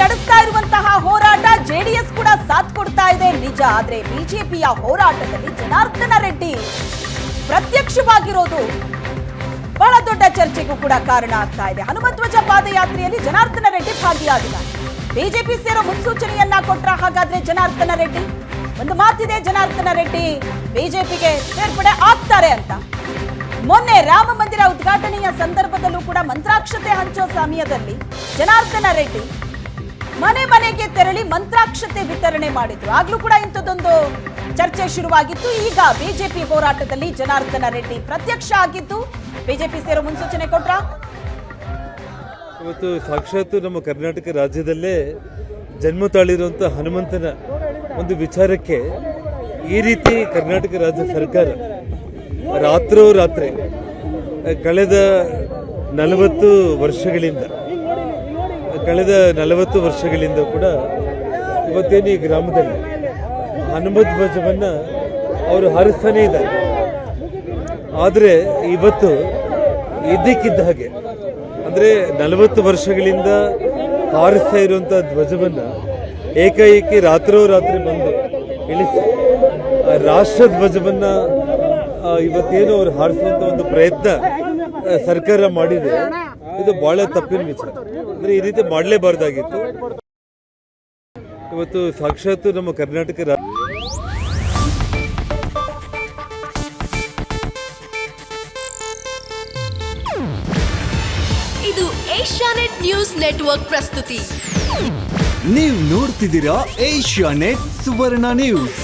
ನಡೆಸ್ತಾ ಇರುವಂತಹ ಹೋರಾಟ ಜೆಡಿಎಸ್ ಕೂಡ ಸಾಥ್ ಕೊಡ್ತಾ ಇದೆ. ನಿಜ, ಆದ್ರೆ ಬಿಜೆಪಿಯ ಹೋರಾಟದಲ್ಲಿ ಜನಾರ್ದನ ರೆಡ್ಡಿ ಪ್ರತ್ಯಕ್ಷವಾಗಿರೋದು ಬಹಳ ದೊಡ್ಡ ಚರ್ಚೆಗೂ ಕೂಡ ಕಾರಣ ಆಗ್ತಾ ಇದೆ. ಹನುಮಧ್ವಜ ಪಾದಯಾತ್ರೆಯಲ್ಲಿ ಜನಾರ್ದನ ರೆಡ್ಡಿ ಭಾಗಿಯಾಗಿಲ್ಲ ಬಿಜೆಪಿ ಸೇರೋ ಮುನ್ಸೂಚನೆಯನ್ನ ಕೊಟ್ರ ಹಾಗಾದ್ರೆ ಜನಾರ್ದನ ರೆಡ್ಡಿ? ಒಂದು ಮಾತಿದೆ, ಜನಾರ್ದನ ರೆಡ್ಡಿ, ಬಿಜೆಪಿಗೆ ಸೇರ್ಪಡೆ ಆಗ್ತಾರೆ ಅಂತ. ಉದ್ಘಾಟನೆಯ ಸಂದರ್ಭದಲ್ಲೂ ಕೂಡ ಮಂತ್ರಾಕ್ಷತೆ ಹಂಚೋ ಸಮಯದಲ್ಲಿ ಜನಾರ್ದನ ರೆಡ್ಡಿ ಮನೆ ಮನೆಗೆ ತೆರಳಿ ಮಂತ್ರಾಕ್ಷತೆ ವಿತರಣೆ ಮಾಡಿದ್ರು. ಆಗ್ಲೂ ಕೂಡ ಇಂಥದ್ದೊಂದು ಚರ್ಚೆ ಶುರುವಾಗಿತ್ತು. ಈಗ ಬಿಜೆಪಿ ಹೋರಾಟದಲ್ಲಿ ಜನಾರ್ದನ ರೆಡ್ಡಿ ಪ್ರತ್ಯಕ್ಷ ಆಗಿದ್ದು ಬಿಜೆಪಿ ಸೇರೋ ಮುನ್ಸೂಚನೆ ಕೊಟ್ರ? ಇವತ್ತು ಸಾಕ್ಷಾತ್ ನಮ್ಮ ಕರ್ನಾಟಕ ರಾಜ್ಯದಲ್ಲೇ ಜನ್ಮ ತಾಳಿರುವಂಥ ಹನುಮಂತನ ಒಂದು ವಿಚಾರಕ್ಕೆ ಈ ರೀತಿ ಕರ್ನಾಟಕ ರಾಜ್ಯ ಸರ್ಕಾರ ರಾತ್ರೋ ರಾತ್ರಿ ಕಳೆದ ನಲವತ್ತು ವರ್ಷಗಳಿಂದ, ಕಳೆದ ನಲವತ್ತು ವರ್ಷಗಳಿಂದ ಕೂಡ ಇವತ್ತೇನು ಈ ಗ್ರಾಮದಲ್ಲಿ ಹನುಮದ್ ಧ್ವಜವನ್ನು ಅವರು ಹಾರಿಸ್ತಾನೇ ಇದ್ದಾರೆ. ಆದರೆ ಇವತ್ತು ಇದ್ದಕ್ಕಿದ್ದ ಹಾಗೆ, ಅಂದರೆ ನಲವತ್ತು ವರ್ಷಗಳಿಂದ ಹಾರಿಸ್ತಾ ಇರುವಂಥ ಧ್ವಜವನ್ನು ಏಕಾಏಕಿ ರಾತ್ರೋರಾತ್ರಿ ಬಂದು ಇಳಿಸಿ ಆ ರಾಷ್ಟ್ರ ಧ್ವಜವನ್ನು ಇವತ್ತೇನು ಅವ್ರು ಹಾರಿಸುವಂಥ ಒಂದು ಪ್ರಯತ್ನ ಸರ್ಕಾರ ಮಾಡಿದೆ. ಇದು ಬಹಳ ತಪ್ಪಿನ ವಿಚಾರ. ಅಂದ್ರೆ ಈ ರೀತಿ ಮಾಡಲೇಬಾರ್ದಾಗಿತ್ತು. ಇವತ್ತು ಸಾಕ್ಷಾತ್ ನಮ್ಮ ಕರ್ನಾಟಕ ಇದು ಇದು ಏಷ್ಯಾನೆಟ್ ನ್ಯೂಸ್ ನೆಟ್ವರ್ಕ್ ಪ್ರಸ್ತುತಿ. ನೀವು ನೋಡ್ತಿದ್ದೀರಾ ಏಷ್ಯಾ ನೆಟ್ ಸುವರ್ಣ ನ್ಯೂಸ್.